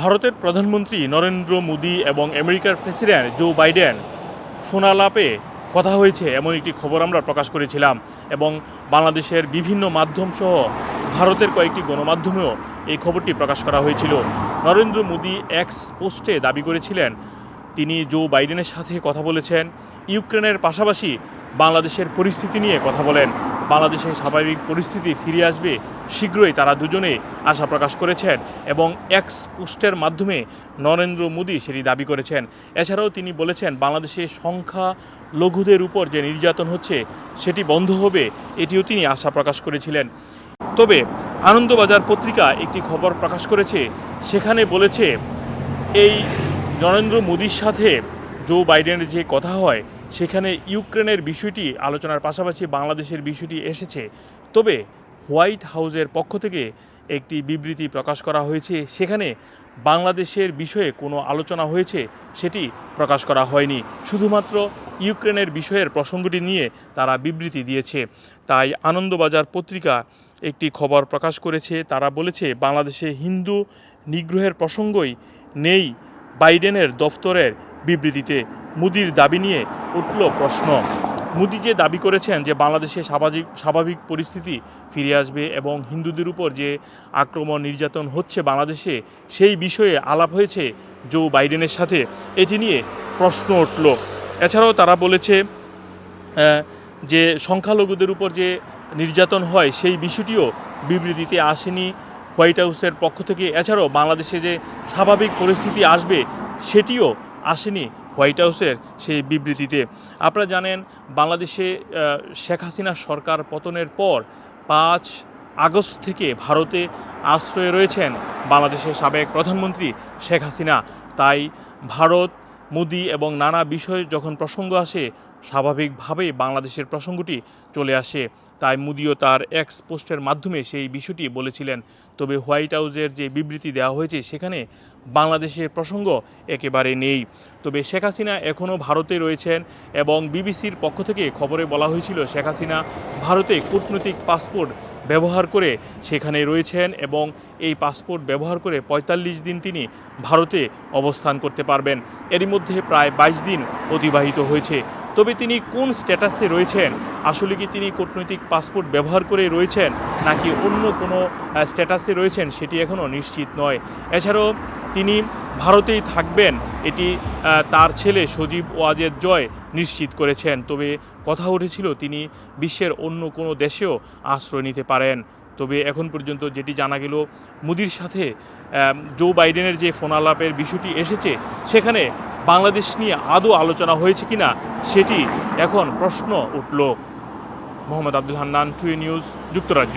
ভারতের প্রধানমন্ত্রী নরেন্দ্র মোদী এবং আমেরিকার প্রেসিডেন্ট জো বাইডেন ফোনালাপে কথা হয়েছে, এমন একটি খবর আমরা প্রকাশ করেছিলাম এবং বাংলাদেশের বিভিন্ন মাধ্যম সহ ভারতের কয়েকটি গণমাধ্যমেও এই খবরটি প্রকাশ করা হয়েছিল। নরেন্দ্র মোদী এক্স পোস্টে দাবি করেছিলেন, তিনি জো বাইডেনের সাথে কথা বলেছেন, ইউক্রেনের পাশাপাশি বাংলাদেশের পরিস্থিতি নিয়ে কথা বলেন। বাংলাদেশের স্বাভাবিক পরিস্থিতি ফিরে আসবে শীঘ্রই তারা দুজনে আশা প্রকাশ করেছেন এবং এক্স পোস্টের মাধ্যমে নরেন্দ্র মোদী সেটি দাবি করেছেন। এছাড়াও তিনি বলেছেন বাংলাদেশে সংখ্যা লঘুদের উপর যে নির্যাতন হচ্ছে সেটি বন্ধ হবে, এটিও তিনি আশা প্রকাশ করেছিলেন। তবে আনন্দবাজার পত্রিকা একটি খবর প্রকাশ করেছে, সেখানে বলেছে, এই নরেন্দ্র মোদীর সাথে জো বাইডেনের যে কথা হয় সেখানে ইউক্রেনের বিষয়টি আলোচনার পাশাপাশি বাংলাদেশের বিষয়টি এসেছে। তবে হোয়াইট হাউজের পক্ষ থেকে একটি বিবৃতি প্রকাশ করা হয়েছে। সেখানে বাংলাদেশের বিষয়ে কোনো আলোচনা হয়েছে সেটি প্রকাশ করা হয়নি। শুধুমাত্র ইউক্রেনের বিষয়ের প্রসঙ্গটি নিয়ে তারা বিবৃতি দিয়েছে। তাই আনন্দবাজার পত্রিকা একটি খবর প্রকাশ করেছে। তারা বলেছে, বাংলাদেশে হিন্দু নিগ্রহের প্রসঙ্গই নেই বাইডেনের দফতরের বিবৃতিতে। মুদির দাবি নিয়ে উঠল প্রশ্ন। মোদি যে দাবি করেছেন যে বাংলাদেশে স্বাভাবিক স্বাভাবিক পরিস্থিতি ফিরে আসবে এবং হিন্দুদের উপর যে আক্রমণ নির্যাতন হচ্ছে বাংলাদেশে, সেই বিষয়ে আলাপ হয়েছে জো বাইডেনের সাথে। এটি নিয়ে প্রশ্ন উঠল। এছাড়াও তারা বলেছে যে সংখ্যালঘুদের উপর যে নির্যাতন হয়, সেই বিষয়টিও বিবৃতিতে আসেনি হোয়াইট হাউসের পক্ষ থেকে। এছাড়াও বাংলাদেশে যে স্বাভাবিক পরিস্থিতি আসবে, সেটিও আসেনি হোয়াইট হাউসের সেই বিবৃতিতে, আপনারা জানেন বাংলাদেশে শেখ হাসিনা সরকার পতনের পর পাঁচ আগস্ট থেকে ভারতে আশ্রয়ে রয়েছেন বাংলাদেশের সাবেক প্রধানমন্ত্রী শেখ হাসিনা। তাই ভারত, মোদি এবং নানা বিষয় যখন প্রসঙ্গ আসে, স্বাভাবিকভাবেই বাংলাদেশের প্রসঙ্গটি চলে আসে। তাই মুদিও তার এক্স পোস্টের মাধ্যমে সেই বিষয়টি বলেছিলেন। তবে হোয়াইট হাউসের যে বিবৃতি দেওয়া হয়েছে, সেখানে বাংলাদেশের প্রসঙ্গ একেবারে নেই। তবে শেখ হাসিনা এখনও ভারতে রয়েছেন এবং বিবিসির পক্ষ থেকে খবরে বলা হয়েছিল, শেখ হাসিনা ভারতে কূটনৈতিক পাসপোর্ট ব্যবহার করে সেখানে রয়েছেন এবং এই পাসপোর্ট ব্যবহার করে ৪৫ দিন তিনি ভারতে অবস্থান করতে পারবেন। এরই মধ্যে প্রায় বাইশ দিন অতিবাহিত হয়েছে। তবে তিনি কোন স্ট্যাটাসে রয়েছেন? আসলে কি তিনি কূটনৈতিক পাসপোর্ট ব্যবহার করে রয়েছেন নাকি অন্য কোনো স্ট্যাটাসে রয়েছেন সেটি এখনও নিশ্চিত নয়। এছাড়াও তিনি ভারতেই থাকবেন, এটি তার ছেলে সজীব ওয়াজেদ জয় নিশ্চিত করেছেন। তবে কথা উঠেছিল, তিনি বিশ্বের অন্য কোনো দেশেও আশ্রয় নিতে পারেন। তবে এখন পর্যন্ত যেটি জানা গেল, মোদির সাথে জো বাইডেনের যে ফোন আলাপের বিষয়টি এসেছে, সেখানে বাংলাদেশ নিয়ে আদৌ আলোচনা হয়েছে কিনা, সেটি এখন প্রশ্ন উঠল। মোহাম্মদ আব্দুল হান্নান টুই নিউজ, যুক্তরাজ্য।